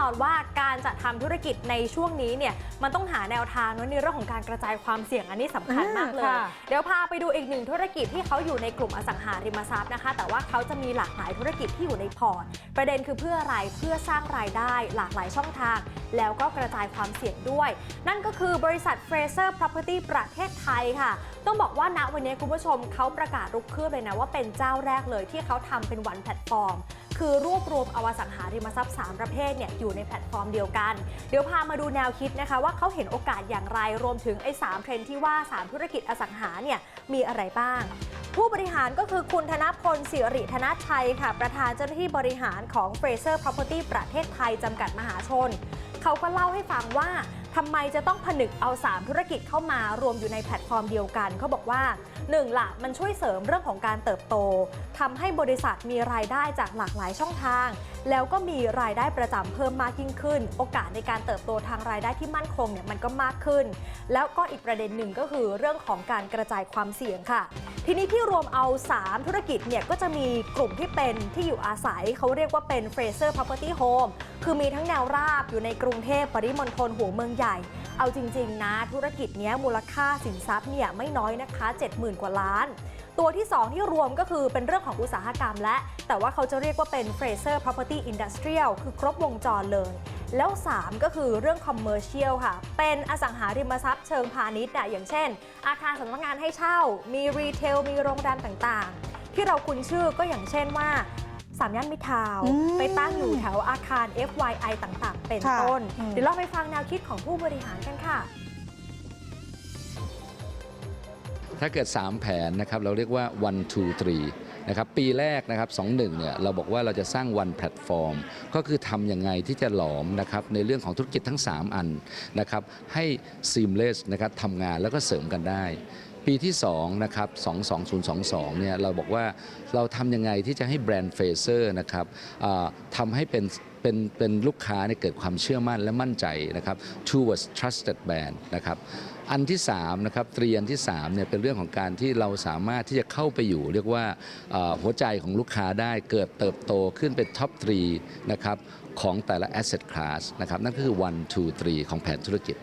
นอนว่าการจะทำธุรกิจในช่วงนี้เนี่ยมันต้องหาแนวทางเนอะในเรื่องของการกระจายความเสี่ยงอันนี้สำคัญมากเลยค่ะเดี๋ยวพาไปดูอีกหนึ่งธุรกิจที่เขาอยู่ในกลุ่มอสังหาริมทรัพย์นะคะ แต่ว่าเขาจะมีหลากหลายธุรกิจที่อยู่ในพอร์ตประเด็นคือเพื่ออะไรเพื่อสร้างรายได้ หลากหลายช่องทาง แล้วก็กระจายความเสี่ยงด้วย นั่นก็คือบริษัท Fraser Property ประเทศไทยค่ะ ต้องบอกว่าณวันนี้คุณผู้ชมเขาประกาศรุกคืบเลยนะว่าเป็นเจ้าแรกเลยที่เขาทำเป็นวันแพลตฟอร์ม คือรวบรวมอาอสังหาริมทรัพย์ 3 ประเภทเนี่ยอยู่ในแพลตฟอร์มเดียวกัน เดี๋ยวพามาดูแนวคิดนะคะ ว่าเขาเห็นโอกาสอย่างไรรวมถึงไอ้สามเทรนที่ว่า 3 ธุรกิจอสังหาเนี่ยมีอะไรบ้าง ผู้บริหารก็คือคุณธนพลสิริธนชัยค่ะ ประธานเจ้าหน้าที่บริหารของ Fraser Property ประเทศไทยจำกัดมหาชน เขาก็เล่าให้ฟังว่า ทำไมจะต้องผนึกเอา 3 ธุรกิจเข้ามารวมอยู่ในแพลตฟอร์มเดียวกันเขาบอกว่า 1. ละมันช่วยเสริมเรื่องของการเติบโตทำให้บริษัทมีรายได้จากหลากหลายช่องทาง แล้วก็มีรายได้ประจำเพิ่มมากยิ่งขึ้น โอกาสในการเติบโตทางรายได้ที่มั่นคงเนี่ยมันก็มากขึ้น แล้วก็อีกประเด็นหนึ่งก็คือเรื่องของการกระจายความเสี่ยงค่ะ ทีนี้ที่รวมเอา 3 ธุรกิจเนี่ยก็จะมีกลุ่มที่เป็นที่อยู่อาศัยเขาเรียกว่าเป็น Fraser Property Home คือมีทั้งแนวราบอยู่ในกรุงเทพปริมณฑลหัวเมืองใหญ่ เอาจริง ๆ นะ ธุรกิจเนี้ยมูลค่าสินทรัพย์เนี่ยไม่น้อยนะคะ 70,000 กว่าล้าน ตัวที่ 2 ที่รวมก็คือเป็นเรื่องของอุตสาหกรรมและ แต่ว่าเขาจะเรียกว่าเป็น Fraser Property Industrial คือครบวงจรเลยแล้ว 3 ก็คือเรื่อง Commercial ค่ะ เป็นอสังหาริมทรัพย์เชิงพาณิชย์อะอย่างเช่น อาคารสำนักงานให้เช่า มีรีเทล มีโรงแรมต่างๆ ที่เราคุ้นชื่อก็อย่างเช่นว่า สามย่านมิตรทาวน์อืมไปตั้งอยู่แถวอาคาร FYI ต่างๆ เป็นค่ะต้นอืมเดี๋ยวเราไปฟังแนวคิดของผู้บริหารกันค่ะ ถ้าเกิด 3 แผนนะครับเราเรียกว่า one two three นะครับปีแรกนะครับ21เนี่ยเราบอกว่าเราจะสร้าง one platform ก็คือทำยังไงที่จะหลอมนะครับในเรื่องของธุรกิจทั้ง 3 อันนะครับให้ seamless นะครับทำงานแล้วก็เสริมกันได้ ปีที่2นะครับ22022เนี่ยเราบอกว่าเราทำยังไงที่จะให้แบรนด์เฟเซอร์นะครับทำให้เป็นเป็นเป็นลูกค้าเนี่ยเกิดความเชื่อมั่นและมั่นใจนะครับ towards trusted brand นะครับอันที่3นะครับตรีอันที่3เนี่ยเป็นเรื่องของการที่เราสามารถที่จะเข้าไปอยู่ เรียกว่าหัวใจของลูกค้าได้เกิดเติบโตขึ้นเป็นท็อปทรีนะครับของแต่ละ asset class นะครับนั่นก็คือ one two three ของแผนธุรกิจ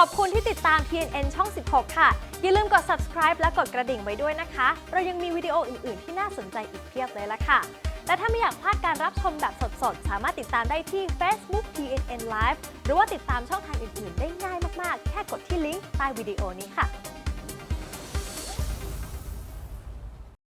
ขอบคุณที่ติดตาม TNN ช่อง 16 ค่ะ อย่าลืมกด subscribe และกดกระดิ่งไว้ด้วยนะคะ เรายังมีวิดีโออื่น ๆ ที่น่าสนใจอีกเพียบเลยละค่ะ และถ้าไม่อยากพลาดการรับชมแบบสด ๆ สามารถติดตามได้ที่ Facebook TNN Live หรือว่าติดตามช่องทางอื่น ๆ ได้ง่ายมาก ๆ แค่กดที่ลิงก์ใต้วิดีโอนี้ค่ะ